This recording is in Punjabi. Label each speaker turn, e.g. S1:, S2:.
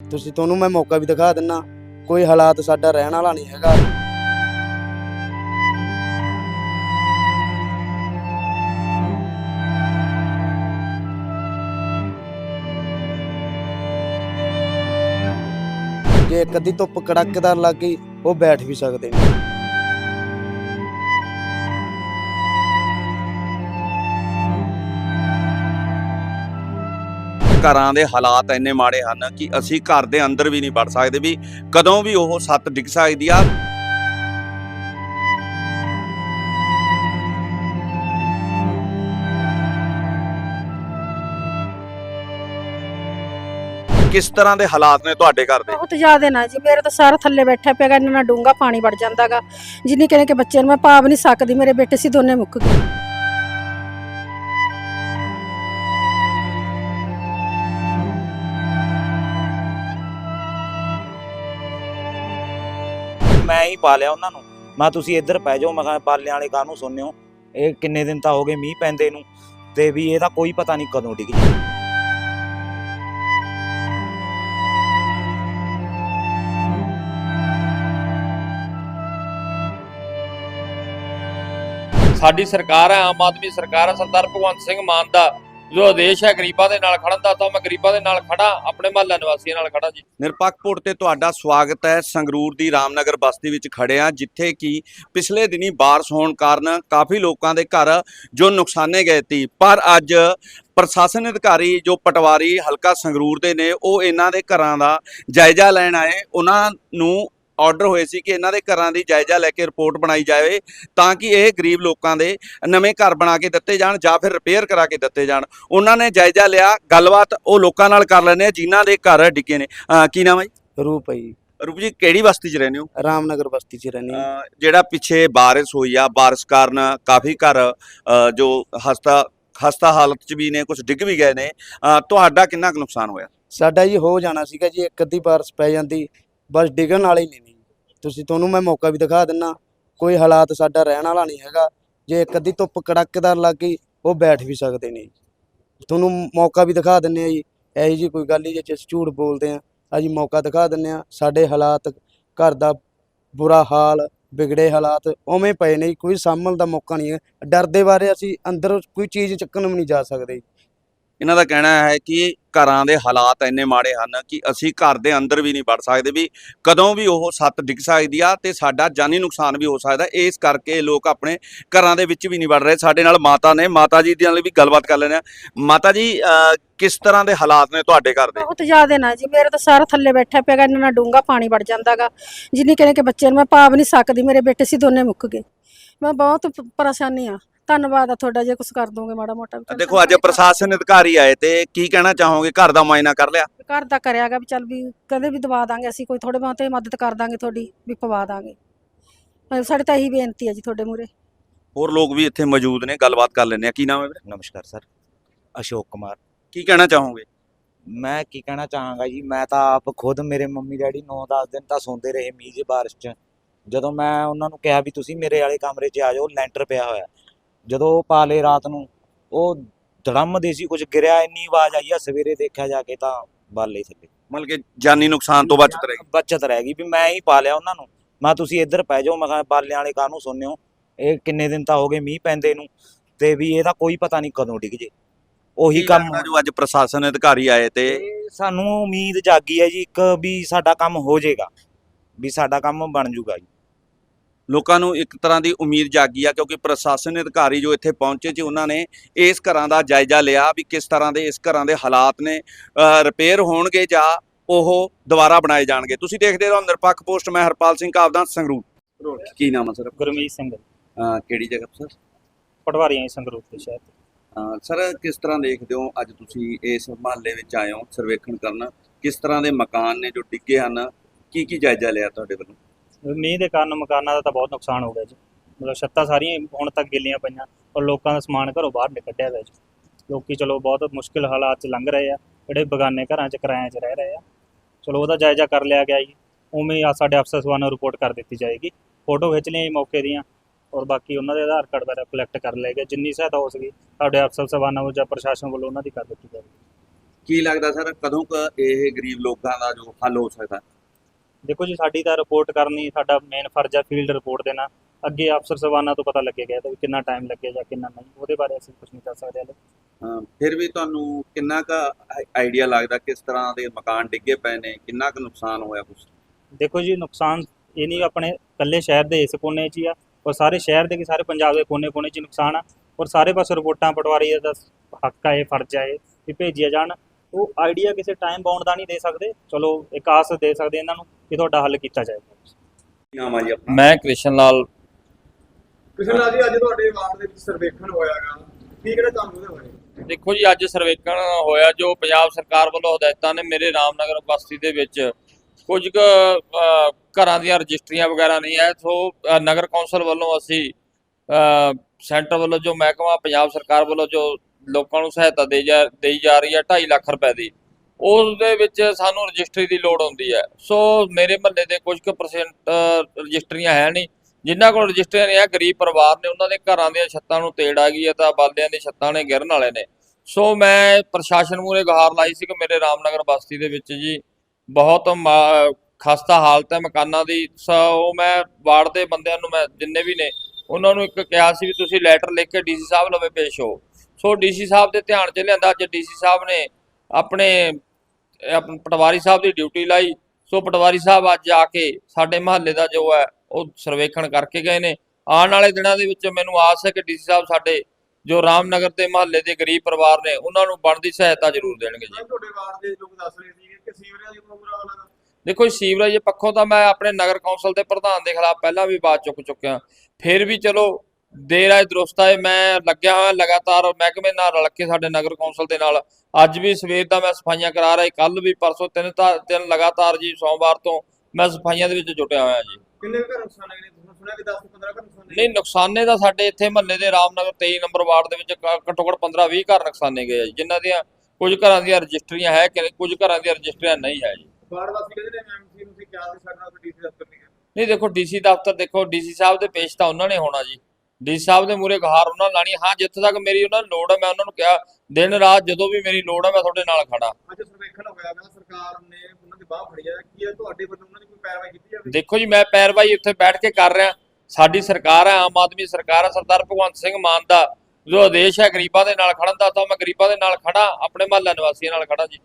S1: ਤੁਸੀਂ ਤੁਹਾਨੂੰ ਮੈਂ ਮੌਕਾ ਵੀ ਦਿਖਾ ਦਿੰਨਾ। ਕੋਈ ਹਾਲਾਤ ਸਾਡਾ ਰਹਿਣ ਵਾਲਾ ਨਹੀਂ ਹੈਗਾ। ਜੇ ਇੱਕ ਅੱਧੀ ਧੁੱਪ ਕੜਾਕੇਦਾਰ ਲੱਗ ਗਈ, ਉਹ ਬੈਠ ਵੀ ਸਕਦੇ ਨੇ।
S2: ਘਰਾਂ ਦੇ ਹਾਲਾਤ ਇੰਨੇ ਮਾੜੇ ਹਨ ਕਿ ਅਸੀਂ ਘਰ ਦੇ ਅੰਦਰ ਵੀ ਨਹੀਂ ਵੜ ਸਕਦੇ ਵੀ ਕਦੋਂ ਵੀ ਉਹ ਸੱਤ ਡਿੱਗ ਸਕਦੀ ਆ। ਕਿਸ ਤਰ੍ਹਾਂ ਦੇ ਹਾਲਾਤ ਨੇ ਤੁਹਾਡੇ ਘਰ ਦੇ?
S3: ਬਹੁਤ ਜ਼ਿਆਦਾ ਨਾ ਜੀ। ਮੇਰੇ ਤਾਂ ਸਾਰਾ ਥੱਲੇ ਬੈਠਾ ਪਿਆਗਾ ਇੰਨਾ ਨਾ ਡੂੰਗਾ ਪਾਣੀ ਵੜ ਜਾਂਦਾਗਾ ਜਿੰਨੀ ਕਹਿੰਦੇ ਕਿ ਬੱਚੇ ਨੂੰ ਮੈਂ ਪਾ ਵੀ ਨਹੀਂ ਸਕਦੀ, ਮੇਰੇ ਬੇਟੇ ਸੀ ਦੋਨੇ ਮੁੱਕ ਗਏ।
S4: ਮੈਂ ਹੀ ਪਾਲਿਆ ਉਹਨਾਂ ਨੂੰ। ਮੈਂ ਤੁਸੀਂ ਇੱਧਰ ਪੈ ਜਾਓ। ਮੈਂ ਕਿਹਾ ਪਾਲਿਆਂ ਵਾਲੇ ਕਾਹਨੂੰ ਸੁਣਨੇ ਹੋ ਇਹ ਕਿੰਨੇ ਦਿਨ ਤਾਂ ਹੋ ਗਏ ਮੀਂਹ ਪੈਂਦੇ ਨੂੰ ਤੇ ਵੀ ਇਹਦਾ ਕੋਈ ਪਤਾ ਨਹੀਂ ਕਦੋਂ ਡਿੱਗ ਜੇ
S5: ਸਾਡੀ ਸਰਕਾਰ ਹੈ, ਆਮ ਆਦਮੀ ਸਰਕਾਰ ਹੈ, ਸਰਦਾਰ ਭਗਵੰਤ ਸਿੰਘ ਮਾਨ ਦਾ। ਜੋ ਆਦੇਸ਼ ਹੈ ਗਰੀਬਾਂ ਦੇ ਨਾਲ ਖੜਨ ਦਾ, ਤਾਂ ਮੈਂ ਗਰੀਬਾਂ ਦੇ ਨਾਲ ਖੜਾ, ਆਪਣੇ ਮਹੱਲਾ ਨਿਵਾਸੀਆਂ ਨਾਲ ਖੜਾ ਜੀ।
S2: ਨਿਰਪੱਖਪੁਰ ਤੇ ਤੁਹਾਡਾ ਸਵਾਗਤ ਹੈ। ਸੰਗਰੂਰ ਦੀ ਰਾਮਨਗਰ ਬਸਤੀ ਵਿੱਚ ਖੜੇ ਆ ਜਿੱਥੇ ਕਿ ਪਿਛਲੇ ਦਿਨੀ ਬਾਰਿਸ਼ ਹੋਣ ਕਾਰਨ ਕਾਫੀ ਲੋਕਾਂ ਦੇ ਘਰ ਜੋ ਨੁਕਸਾਨੇ ਗਏ ਸੀ। ਪਰ ਅੱਜ ਪ੍ਰਸ਼ਾਸਨ ਅਧਿਕਾਰੀ ਜੋ ਪਟਵਾਰੀ ਹਲਕਾ ਸੰਗਰੂਰ ਦੇ ਨੇ, ਉਹ ਇਹਨਾਂ ਦੇ ਘਰਾਂ ਦਾ ਜਾਇਜ਼ਾ ਲੈਣ ਆਏ। ਉਹਨਾਂ ਨੂੰ ਆਰਡਰ ਹੋਏ ਸੀ ਕਿ ਇਹਨਾਂ ਦੇ ਘਰਾਂ ਦੀ ਜਾਇਜ਼ਾ ਲੈ ਕੇ ਰਿਪੋਰਟ ਬਣਾਈ ਜਾਵੇ ਤਾਂ ਕਿ ਇਹ ਗਰੀਬ ਲੋਕਾਂ ਦੇ ਨਵੇਂ ਘਰ ਬਣਾ ਕੇ ਦਿੱਤੇ ਜਾਣ ਜਾਂ ਫਿਰ ਰਿਪੇਅਰ ਕਰਾ ਕੇ ਦਿੱਤੇ ਜਾਣ। ਉਹਨਾਂ ਨੇ ਜਾਇਜ਼ਾ ਲਿਆ ਗੱਲਬਾਤ ਉਹ ਲੋਕਾਂ ਨਾਲ ਕਰ ਲੈਂਦੇ ਆ ਜਿਨ੍ਹਾਂ ਦੇ ਘਰ ਡਿੱਗੇ ਨੇ। ਅਹ ਕੀ ਨਾਮ ਹੈ ਜੀ?
S1: ਰੂਪ ਹੈ ਜੀ।
S2: ਰੂਪ ਜੀ ਕਿਹੜੀ ਬਸਤੀ 'ਚ ਰਹਿੰਦੇ ਹੋ?
S1: ਰਾਮਨਗਰ ਬਸਤੀ 'ਚ ਰਹਿੰਦੇ ਹਾਂ।
S2: ਅਹ ਜਿਹੜਾ ਪਿੱਛੇ ਬਾਰਿਸ਼ ਹੋਈ ਆ ਬਾਰਿਸ਼ ਕਾਰਨ ਕਾਫੀ ਘਰ ਅਹ ਜੋ ਹਸਤਾ ਖਸਤਾ ਹਾਲਤ 'ਚ ਵੀ ਨੇ ਕੁਝ ਡਿੱਗ ਵੀ ਗਏ ਨੇ। ਅਹ ਤੁਹਾਡਾ ਕਿੰਨਾ ਕੁ ਨੁਕਸਾਨ ਹੋਇਆ?
S1: ਸਾਡਾ ਜੀ ਹੋ ਜਾਣਾ ਸੀਗਾ ਜੀ ਇੱਕ ਅੱਧੀ ਬਾਰਿਸ਼ ਪੈ ਜਾਂਦੀ ਬਸ ਡਿੱਗਣ ਹੀ ਨਹੀਂ ਜੀ ਤੁਸੀਂ ਤੁਹਾਨੂੰ ਮੈਂ ਮੌਕਾ ਵੀ ਦਿਖਾ ਦਿੰਨਾ ਕੋਈ ਹਾਲਾਤ ਸਾਡਾ ਰਹਿਣ ਵਾਲਾ ਨਹੀਂ ਹੈਗਾ। ਜੇ ਇੱਕ ਅੱਧੀ ਧੁੱਪ ਕੜਾਕੇਦਾਰ ਲੱਗ ਗਈ ਉਹ ਬੈਠ ਵੀ ਸਕਦੇ ਨੇ। ਜੀ ਤੁਹਾਨੂੰ ਮੌਕਾ ਵੀ ਦਿਖਾ ਦਿੰਨੇ ਆ ਜੀ। ਇਹੋ ਜੀ ਕੋਈ ਗੱਲ ਨਹੀਂ ਜੇ ਅਸੀਂ ਝੂਠ ਬੋਲਦੇ ਆ। ਅਸੀਂ ਮੌਕਾ ਦਿਖਾ ਦਿੰਨੇ ਆ। ਸਾਡੇ ਹਾਲਾਤ ਘਰ ਦਾ ਬੁਰਾ ਹਾਲ ਵਿਗੜੇ ਹਾਲਾਤ ਉਵੇਂ ਪਏ ਨੇ ਜੀ, ਕੋਈ ਸਾਂਭਣ ਦਾ ਮੌਕਾ ਨਹੀਂ ਹੈ ਡਰਦੇ ਬਾਰੇ ਅਸੀਂ ਅੰਦਰ ਕੋਈ ਚੀਜ਼ ਚੱਕਣ ਵੀ ਨਹੀਂ ਜਾ ਸਕਦੇ।
S2: ਇਹਨਾਂ ਦਾ ਕਹਿਣਾ ਹੈ ਕਿ ਘਰਾਂ ਦੇ ਹਾਲਾਤ ਇੰਨੇ ਮਾੜੇ ਹਨ ਕਿ ਅਸੀਂ ਘਰ ਦੇ ਅੰਦਰ ਵੀ ਨਹੀਂ ਵੜ ਸਕਦੇ ਵੀ ਕਦੋਂ ਵੀ ਉਹ ਸੱਤ ਡਿੱਗ ਸਕਦੀ ਆ ਤੇ ਸਾਡਾ ਜਾਨੀ ਨੁਕਸਾਨ ਵੀ ਹੋ ਸਕਦਾ। ਇਸ ਕਰਕੇ ਲੋਕ ਆਪਣੇ ਘਰਾਂ ਦੇ ਵਿੱਚ ਵੀ ਨਹੀਂ ਵੜ ਰਹੇ। ਸਾਡੇ ਨਾਲ ਮਾਤਾ ਨੇ, ਮਾਤਾ ਜੀ ਦੇ ਨਾਲ ਵੀ ਗੱਲਬਾਤ ਕਰ ਲੈਣੇ ਆ ਮਾਤਾ ਜੀ ਕਿਸ ਤਰ੍ਹਾਂ ਦੇ ਹਾਲਾਤ ਨੇ ਤੁਹਾਡੇ ਘਰ ਦੇ?
S3: ਬਹੁਤ ਜ਼ਿਆਦਾ ਨਾ ਜੀ। ਮੇਰੇ ਤਾਂ ਸਾਰਾ ਥੱਲੇ ਬੈਠਾ ਪਿਆਗਾ ਇੰਨਾ ਨਾ ਡੂੰਗਾ ਪਾਣੀ ਵੜ ਜਾਂਦਾਗਾ ਜਿੰਨੀ ਕਹਿੰਦੇ ਕਿ ਬੱਚੇ ਨੂੰ ਮੈਂ ਪਾ ਵੀ ਨਹੀਂ ਸਕਦੀ, ਮੇਰੇ ਬੇਟੇ ਸੀ ਦੋਨੇ ਮੁੱਕ ਗਏ। ਮੈਂ ਬਹੁਤ ਪਰੇਸ਼ਾਨੀ ਆ। ਧੰਨਵਾਦ ਆ ਤੁਹਾਡਾ ਜੇ ਕੁਝ ਕਰ ਦੋਗੇ ਮਾੜਾ ਮੋਟਾ ਵੀ ਚੱਲ
S2: ਦੇਖੋ ਅੱਜ ਪ੍ਰਸ਼ਾਸਨ ਅਧਿਕਾਰੀ ਆਏ ਤੇ ਕੀ ਕਹਿਣਾ ਚਾਹੋਗੇ? ਘਰ ਦਾ ਮੁਆਇਨਾ ਕਰ ਲਿਆ?
S3: ਘਰ ਦਾ ਕਰਿਆਗਾ ਵੀ ਚੱਲ ਵੀ ਕਹਿੰਦੇ ਵੀ ਦਵਾ ਦਾਂਗੇ ਅਸੀਂ ਕੋਈ ਥੋੜੇ ਬਹੁਤੇ ਮਦਦ ਕਰ ਦਾਂਗੇ ਤੁਹਾਡੀ ਵੀ ਪਵਾ ਦਾਂਗੇ। ਅਹ ਸਾਡੇ ਤਾਂ ਇਹੀ ਬੇਨਤੀ ਹੈ ਜੀ ਤੁਹਾਡੇ ਮੂਰੇ
S2: ਹੋਰ ਲੋਕ ਵੀ ਇੱਥੇ ਮੌਜੂਦ ਨੇ ਗੱਲਬਾਤ ਕਰ ਲੈਂਦੇ ਆ ਕੀ ਨਾਮ ਹੈ ਵੀਰੇ?
S4: ਨਮਸਕਾਰ ਸਰ ਅਸ਼ੋਕ ਕੁਮਾਰ।
S2: ਕੀ ਕਹਿਣਾ ਚਾਹੋਗੇ?
S4: ਮੈਂ ਕੀ ਕਹਿਣਾ ਚਾਹਾਂਗਾ ਜੀ ਮੈਂ ਤਾਂ ਆਪ ਖੁਦ ਮੇਰੇ ਮੰਮੀ ਡੈਡੀ 9-10 ਦਿਨ ਤਾਂ ਸੌਂਦੇ ਰਹੇ ਮੀਂਹ ਦੀ ਬਾਰਿਸ਼ 'ਚ। ਜਦੋਂ ਮੈਂ ਉਹਨਾਂ ਨੂੰ ਕਿਹਾ ਵੀ ਤੁਸੀਂ ਮੇਰੇ ਵਾਲੇ ਕਮਰੇ 'ਚ ਆ ਜਾਓ ਲੈਂਟਰ ਪਿਆ ਹੋਇਆ। ਜਦੋਂ ਉਹ ਪਾਲੇ ਰਾਤ ਨੂੰ ਉਹ ਧੜਮ ਦੇ ਸੀ ਕੁਝ ਗਿਰਿਆ ਇੰਨੀ ਆਵਾਜ਼ ਆਈ ਆ ਸਵੇਰੇ ਦੇਖਿਆ ਜਾ ਕੇ ਤਾਂ ਬਾਲੇ ਥੱਲੇ।
S2: ਮਤਲਬ ਕਿ ਜਾਨੀ ਨੁਕਸਾਨ ਤੋਂ ਬਚਤ ਰਹੇਗੀ
S4: ਬਚਤ ਰਹਿ ਗਈ ਵੀ ਮੈਂ ਹੀ ਪਾਲਿਆ ਉਹਨਾਂ ਨੂੰ। ਮੈਂ ਤੁਸੀਂ ਇੱਧਰ ਪੈ ਜਾਓ ਮੈਂ ਕਿਹਾ ਬਾਲਿਆਂ ਵਾਲੇ ਕਾਹਨੂੰ ਸੁਣਨੇ ਹੋ ਇਹ ਕਿੰਨੇ ਦਿਨ ਤਾਂ ਹੋ ਗਏ ਮੀਂਹ ਪੈਂਦੇ ਨੂੰ ਤੇ ਵੀ ਇਹਦਾ ਕੋਈ ਪਤਾ ਨਹੀਂ ਕਦੋਂ ਡਿੱਗ ਜੇ। ਉਹੀ ਕੰਮ
S2: ਜੋ ਅੱਜ ਪ੍ਰਸ਼ਾਸਨ ਅਧਿਕਾਰੀ ਆਏ ਤੇ?
S4: ਤੇ ਸਾਨੂੰ ਉਮੀਦ ਜਾਗੀ ਹੈ ਜੀ ਇੱਕ ਵੀ ਸਾਡਾ ਕੰਮ ਹੋ ਜਾਏਗਾ ਵੀ ਸਾਡਾ ਕੰਮ ਬਣ ਜੂਗਾ ਜੀ।
S2: ਲੋਕਾਂ ਨੂੰ ਇੱਕ ਤਰ੍ਹਾਂ ਦੀ ਉਮੀਦ ਜਾਗੀ ਆ ਕਿਉਂਕਿ ਪ੍ਰਸ਼ਾਸਨ ਅਧਿਕਾਰੀ ਜੋ ਇੱਥੇ ਪਹੁੰਚੇ ਸੀ ਉਹਨਾਂ ਨੇ ਇਸ ਘਰਾਂ ਦਾ ਜਾਇਜ਼ਾ ਲਿਆ ਵੀ ਕਿਸ ਤਰ੍ਹਾਂ ਦੇ ਇਸ ਘਰਾਂ ਦੇ ਹਾਲਾਤ ਨੇ ਰਿਪੇਅਰ ਹੋਣਗੇ ਜਾਂ ਉਹ ਦੁਬਾਰਾ ਬਣਾਏ ਜਾਣਗੇ। ਤੁਸੀਂ ਦੇਖਦੇ ਰਹੋ ਨਿਰਪੱਖ ਪੋਸਟ ਮੈਂ ਹਰਪਾਲ ਸਿੰਘ ਕਾਬਦਾ ਸੰਗਰੂਰ। ਕੀ ਨਾਮ ਹੈ ਸਰ?
S6: ਗੁਰਮੀਤ ਸਿੰਘ।
S2: ਕਿਹੜੀ ਜਗ੍ਹਾ ਸਰ?
S6: ਪਟਵਾਰੀਆਂ ਸੰਗਰੂਰ ਦੇ ਸ਼ਹਿਰ
S2: ਸਰ ਕਿਸ ਤਰ੍ਹਾਂ ਦੇਖਦੇ ਹੋ ਅੱਜ ਤੁਸੀਂ ਇਸ ਮਹੱਲੇ ਵਿੱਚ ਆਏ ਹੋ ਸਰਵੇਖਣ ਕਰਨ? ਕਿਸ ਤਰ੍ਹਾਂ ਦੇ ਮਕਾਨ ਨੇ ਜੋ ਡਿੱਗੇ ਹਨ? ਕੀ ਕੀ ਜਾਇਜ਼ਾ ਲਿਆ ਤੁਹਾਡੇ ਵੱਲੋਂ?
S6: ਮੀਂਹ ਦੇ ਕਾਰਨ ਮਕਾਨਾਂ ਦਾ ਤਾਂ ਬਹੁਤ ਨੁਕਸਾਨ ਹੋ ਗਿਆ ਜੀ। ਮਤਲਬ ਛੱਤਾਂ ਸਾਰੀਆਂ ਹੁਣ ਤੱਕ ਗਿੱਲੀਆਂ ਪਈਆਂ ਔਰ ਲੋਕਾਂ ਦਾ ਸਮਾਨ ਘਰੋਂ ਬਾਹਰ ਨਹੀਂ ਕੱਢਿਆ ਜੀ। ਲੋਕੀ ਚਲੋ ਬਹੁਤ ਮੁਸ਼ਕਿਲ ਹਾਲਾਤ 'ਚ ਲੰਘ ਰਹੇ ਆ, ਜਿਹੜੇ ਬਗਾਨੇ ਘਰਾਂ 'ਚ, ਕਿਰਾਇਆਂ 'ਚ ਰਹਿ ਰਹੇ ਆ। ਚਲੋ ਉਹਦਾ ਜਾਇਜ਼ਾ ਕਰ ਲਿਆ ਗਿਆ ਜੀ। ਉਵੇਂ ਆ ਸਾਡੇ ਅਫਸਰ ਸਭਾ ਨੂੰ ਰਿਪੋਰਟ ਕਰ ਦਿੱਤੀ ਜਾਏਗੀ। ਫੋਟੋ ਖਿੱਚ ਲਈਆਂ ਜੀ ਮੌਕੇ ਦੀਆਂ ਔਰ ਬਾਕੀ ਉਹਨਾਂ ਦੇ ਆਧਾਰ ਕਾਰਡ ਵਗੈਰਾ ਕਲੈਕਟ ਕਰ ਲਏ ਗਏ। ਜਿੰਨੀ ਸਹਾਇਤਾ ਹੋ ਸਕੀ ਸਾਡੇ ਅਫਸਰ ਸਭਾ ਨੂੰ ਜਾਂ ਪ੍ਰਸ਼ਾਸਨ ਵੱਲੋਂ ਉਹਨਾਂ ਦੀ ਕਰ ਦਿੱਤੀ ਜਾਵੇਗੀ
S2: ਕੀ ਲੱਗਦਾ ਸਰ, ਕਦੋਂ ਕ ਇਹ ਗਰੀਬ ਲੋਕਾਂ ਦਾ ਜੋ ਹੱਲ ਹੋ ਸਕਦਾ?
S6: ਦੇਖੋ ਜੀ ਸਾਡੀ ਤਾਂ ਰਿਪੋਰਟ ਕਰਨੀ ਸਾਡਾ ਮੇਨ ਫਰਜ਼ ਹੈ ਫੀਲਡ ਰਿਪੋਰਟ ਦੇਣਾ। ਅੱਗੇ ਅਫਸਰ ਸਵਾਨਾ ਤੋਂ ਪਤਾ ਲੱਗੇਗਾ ਤਾਂ ਵੀ ਕਿੰਨਾ ਟਾਈਮ ਲੱਗੇ ਜਾਂ ਕਿੰਨਾ ਨਹੀਂ। ਉਹਦੇ ਬਾਰੇ ਅਸੀਂ ਕੁਝ ਨਹੀਂ ਕਰ ਸਕਦੇ ਹਾਲੇ।
S2: ਅਹ ਫਿਰ ਵੀ ਤੁਹਾਨੂੰ ਕਿੰਨਾ ਕ ਆਈਡੀਆ ਲੱਗਦਾ ਕਿਸ ਤਰ੍ਹਾਂ ਦੇ ਮਕਾਨ ਡਿੱਗੇ ਪਏ ਨੇ ਕਿੰਨਾ ਕੁ ਨੁਕਸਾਨ ਹੋਇਆ ਕੁਛ?
S6: ਦੇਖੋ ਜੀ ਨੁਕਸਾਨ ਇਹ ਨਹੀਂ ਆਪਣੇ ਇਕੱਲੇ ਸ਼ਹਿਰ ਦੇ ਇਸ ਕੋਨੇ 'ਚ ਹੀ ਆ ਔਰ ਸਾਰੇ ਸ਼ਹਿਰ ਦੇ ਕਿ ਸਾਰੇ ਪੰਜਾਬ ਦੇ ਕੋਨੇ-ਕੋਨੇ 'ਚ ਹੀ ਨੁਕਸਾਨ ਆ ਔਰ ਸਾਰੇ ਪਾਸੇ ਰਿਪੋਰਟਾਂ ਪਟਵਾਰੀ ਦਾ ਹੱਕ ਆ ਇਹ ਫਰਜ਼ ਆ ਇਹ ਵੀ ਭੇਜੀਆਂ ਜਾਣ। ਉਹ ਆਈਡੀਆ ਕਿਸੇ ਟਾਈਮ ਬਾਉਂਡ ਦਾ ਨਹੀਂ ਦੇ ਸਕਦੇ। ਚਲੋ ਇੱਕ ਆਸ ਦੇ ਸਕਦੇ ਇਹਨਾਂ ਨੂੰ। ਕਿ ਤੁਹਾਡਾ ਹੱਲ ਕੀਤਾ ਜਾਏਗਾ
S2: ਨਾਮ ਆ ਜੀ ਆਪਣਾ?
S5: ਮੈਂ ਕ੍ਰਿਸ਼ਨ ਲਾਲ।
S7: ਕ੍ਰਿਸ਼ਨ ਲਾਲ ਜੀ ਅੱਜ ਤੁਹਾਡੇ ਵਾਰਡ ਦੇ ਵਿੱਚ ਸਰਵੇਖਣ ਹੋਇਆਗਾ ਕੀ ਕਿਹੜਾ ਕੰਮ ਉਹਦੇ ਬਾਰੇ?
S5: ਦੇਖੋ ਜੀ ਅੱਜ ਸਰਵੇਖਣ ਹੋਇਆ ਜੋ ਪੰਜਾਬ ਸਰਕਾਰ ਵੱਲੋਂ ਹਦਾਇਤਾਂ ਨੇ ਮੇਰੇ ਰਾਮਨਗਰ ਬਸਤੀ ਦੇ ਵਿੱਚ। ਕੁਝ ਕੁ ਅ, ਘਰਾਂ ਦੀਆਂ ਰਜਿਸਟਰੀਆਂ ਵਗੈਰਾ ਨਹੀਂ ਹੈ। ਸੋ ਅ, ਨਗਰ ਕੌਂਸਲ ਵੱਲੋਂ ਅਸੀਂ ਅ, ਸੈਂਟਰ ਵੱਲੋਂ ਜੋ ਮਹਿਕਮਾ ਪੰਜਾਬ ਸਰਕਾਰ ਵੱਲੋਂ ਜੋ ਲੋਕਾਂ ਨੂੰ ਸਹਾਇਤਾ ਦੇ ਜਾ ਦੇਈ ਜਾ ਰਹੀ ਹੈ 2.5 ਲੱਖ ਰੁਪਏ ਦੀ। ਉਸ ਦੇ ਵਿੱਚ ਸਾਨੂੰ ਰਜਿਸਟਰੀ ਦੀ ਲੋੜ ਹੁੰਦੀ ਹੈ। ਸੋ ਮੇਰੇ ਮਹੱਲੇ ਦੇ ਕੁਝ ਕੁ ਪਰਸੈਂਟ ਰਜਿਸਟਰੀਆਂ ਹੈ ਨਹੀਂ। ਜਿਨ੍ਹਾਂ ਕੋਲ ਰਜਿਸਟਰੀਆਂ ਨਹੀਂ ਹੈ, ਗਰੀਬ ਪਰਿਵਾਰ ਨੇ ਉਹਨਾਂ ਦੇ ਘਰਾਂ ਦੀਆਂ ਛੱਤਾਂ ਨੂੰ ਤੇੜ ਆ ਗਈ ਹੈ ਤਾਂ ਬਾਲਿਆਂ ਦੀ ਛੱਤਾਂ ਨੇ, ਗਿਰਨ ਵਾਲੇ ਨੇ। ਸੋ ਮੈਂ ਪ੍ਰਸ਼ਾਸਨ ਮੂਹਰੇ ਗੁਹਾਰ ਲਾਈ ਸੀ ਕਿ ਮੇਰੇ ਰਾਮਨਗਰ ਬਸਤੀ ਦੇ ਵਿੱਚ ਜੀ ਬਹੁਤ ਮਾ- ਖਸਤਾ ਹਾਲਤ ਹੈ ਮਕਾਨਾਂ ਦੀ। ਸੋ ਮੈਂ ਵਾਰਡ ਦੇ ਬੰਦਿਆਂ ਨੂੰ ਮੈਂ, ਜਿੰਨੇ ਵੀ ਨੇ, ਉਹਨਾਂ ਨੂੰ ਇੱਕ ਕਿਹਾ ਸੀ ਵੀ ਤੁਸੀਂ ਲੈਟਰ ਲਿਖ ਕੇ ਡੀਸੀ ਸਾਹਿਬ ਲਵੇ ਪੇਸ਼ ਹੋ। ਸੋ ਡੀਸੀ ਸਾਹਿਬ ਦੇ ਧਿਆਨ 'ਚ ਲਿਆਂਦਾ, ਅੱਜ ਡੀਸੀ ਸਾਹਿਬ ਨੇ ਆਪਣੇ ਪਟਵਾਰੀ ਸਾਹਿਬ ਦੀ ਡਿਊਟੀ ਲਾਈ। ਸੋ ਪਟਵਾਰੀ ਸਾਹਿਬ ਅੱਜ ਆ ਕੇ ਸਾਡੇ ਮਹੱਲੇ ਦਾ ਜੋ ਹੈ ਉਹ ਸਰਵੇਖਣ ਕਰਕੇ ਗਏ ਨੇ। ਆਉਣ ਵਾਲੇ ਦਿਨਾਂ ਦੇ ਵਿੱਚ ਮੈਨੂੰ ਆਸ ਹੈ ਕਿ ਡੀਸੀ ਸਾਹਿਬ ਸਾਡੇ ਜੋ ਰਾਮਨਗਰ ਦੇ ਮਹੱਲੇ ਦੇ ਗਰੀਬ ਪਰਿਵਾਰ ਨੇ ਉਹਨਾਂ ਨੂੰ ਬਣਦੀ ਸਹਾਇਤਾ ਜ਼ਰੂਰ ਦੇਣਗੇ ਜੀ।
S7: ਤੁਹਾਡੇ ਵਾਰਡ ਦੇ ਲੋਕ ਦੱਸ ਰਹੇ ਸੀ ਕਿ ਸੀਵਰੇਜ ਹਾਲ ਹੈ
S5: ਦੇਖੋ ਸੀਵਰੇਜ ਪੱਖੋਂ ਤਾਂ ਮੈਂ ਆਪਣੇ ਨਗਰ ਕੌਂਸਲ ਦੇ ਪ੍ਰਧਾਨ ਦੇ ਖਿਲਾਫ ਪਹਿਲਾਂ ਵੀ ਬਾਤ ਚੁੱਕ ਚੁੱਕਿਆ। ਫਿਰ ਵੀ ਚਲੋ ਦੇਰ ਆਏ ਦਰੁਸਤ ਆਏ ਮੈਂ ਲੱਗਿਆ ਹੋਇਆ ਲਗਾਤਾਰ ਮਹਿਕਮੇ ਨਾਲ ਰਲ ਕੇ ਸਾਡੇ ਨਗਰ ਕੌਂਸਲ ਦੇ ਨਾਲ। ਅੱਜ ਵੀ ਸਵੇਰ ਦਾ ਮੈਂ ਸਫਾਈਆਂ ਕਰਾ ਰਿਹਾ ਕੱਲ ਵੀ ਪਰਸੋਂ ਤਿੰਨ ਤਾਂ ਦਿਨ ਲਗਾਤਾਰ ਜੀ ਸੋਮਵਾਰ ਤੋਂ ਮੈਂ ਸਫਾਈਆਂ ਦੇ ਵਿੱਚ ਜੁਟਿਆ ਹੋਇਆ ਜੀ।
S7: ਕਿੰਨੇ ਘਰ ਨੁਕਸਾਨ ਹੈ ਤੁਸੀਂ ਸੁਣਿਆ ਕਿ 10 ਤੋਂ 15 ਘਰ ਨੁਕਸਾਨ
S5: ਨਹੀਂ ਨੁਕਸਾਨੇ ਦਾ ਸਾਡੇ ਇੱਥੇ ਮਹੱਲੇ ਦੇ ਰਾਮਨਗਰ 23 ਨੰਬਰ ਵਾਰਡ ਦੇ ਵਿੱਚ ਘੱਟੋ ਘੱਟ 15 20 ਘਰ ਨੁਕਸਾਨੇ ਗਏ ਜੀ ਜਿਨ੍ਹਾਂ ਦੀਆਂ ਕੁਝ ਘਰਾਂ ਦੀਆਂ ਰਜਿਸਟਰੀਆਂ ਹੈ ਕਿ ਕੁਝ ਘਰਾਂ ਦੀਆਂ ਰਜਿਸਟਰੀਆਂ ਨਹੀਂ ਹੈ ਜੀ।
S7: ਵਾਰਡ ਵਾਸੀ ਕਹਿੰਦੇ ਨੇ ਐਮਸੀ ਨੂੰ ਤੁਸੀਂ ਕਿਹਾ ਸੀ ਸਾਡੇ ਨਾਲ ਡੀਸੀ ਦਫ਼ਤਰ ਨਹੀਂ ਹੈ।
S5: ਨਹੀਂ ਦੇਖੋ ਡੀਸੀ ਦਫ਼ਤਰ ਦੇਖੋ ਡੀਸੀ ਸਾਹਿਬ ਦੇ ਪੇਸ਼ ਤਾਂ ਉਹਨਾਂ ਨੇ ਹੋਣਾ ਜੀ। ਡੀਸੀ ਸਾਹਿਬ ਦੇ ਮੂਰੇ ਗੁਹਾਰ ਉਹਨਾਂ ਲਾਣੀ ਹਾਂ ਜਿੱਥੇ ਤੱਕ ਮੇਰੀ ਉਹਨਾਂ ਨੂੰ ਲੋੜ ਹੈ ਮੈਂ ਉਹਨਾਂ ਨੂੰ ਕਿਹਾ ਦਿਨ ਰਾਤ ਜਦੋਂ ਵੀ ਮੇਰੀ ਲੋੜ ਹੈ ਮੈਂ ਤੁਹਾਡੇ ਨਾਲ ਖੜਾ
S7: ਅੱਜ ਸਰਵੇਖਣ ਹੋਇਆਗਾ ਸਰਕਾਰ ਨੇ ਉਹਨਾਂ ਦੀ ਬਾਹ ਫੜੀ ਹੈ ਕੀ ਹੈ ਤੁਹਾਡੇ ਵੱਲੋਂ ਉਹਨਾਂ ਦੀ ਕੋਈ ਪੈਰਵਾਈ ਕੀਤੀ ਜਾਵੇ?
S5: ਦੇਖੋ ਜੀ ਮੈਂ ਪੈਰਵਾਈ ਉੱਥੇ ਬੈਠ ਕੇ ਕਰ ਰਿਹਾ। ਸਾਡੀ ਸਰਕਾਰ ਹੈ ਆਮ ਆਦਮੀ ਸਰਕਾਰ ਹੈ ਸਰਦਾਰ ਭਗਵੰਤ ਸਿੰਘ ਮਾਨ ਦਾ। ਜੋ ਆਦੇਸ਼ ਹੈ ਗਰੀਬਾਂ ਦੇ ਨਾਲ ਖੜਨ ਦਾ ਤਾਂ ਮੈਂ ਗਰੀਬਾਂ ਦੇ ਨਾਲ ਖੜਾ ਆਪਣੇ ਮਹੱਲਾ ਨਿਵਾਸੀਆਂ ਨਾਲ ਖੜਾ ਜੀ।